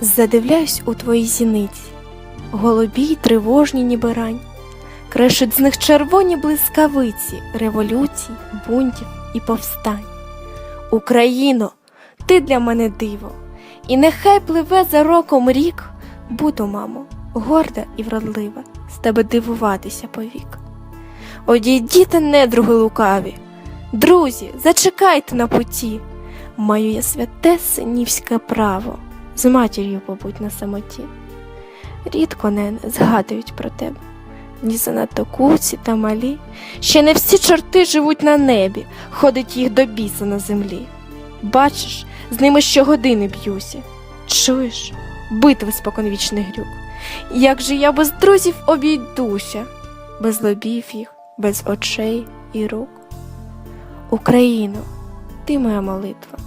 Задивляюсь у твої зіниці, голубі й тривожні ніби рань, Крешуть з них червоні блискавиці революцій, бунтів і повстань. Україно, ти для мене диво, і нехай пливе за роком рік, буду, мамо, горда і вродлива, з тебе дивуватися повік. Одійдіте, недруги лукаві, друзі, зачекайте на путі, маю я святе синівське право, з матір'ю побудь на самоті. Рідко нене згадують про тебе. Ні занадто куці та малі, ще не всі чорти живуть на небі, ходить їх до біса на землі. Бачиш, з ними щогодини б'юся. Чуєш, битви споконвічний грюк. Як же я без друзів обійдуся, без лобів їх, без очей і рук. Україно, ти моя молитва,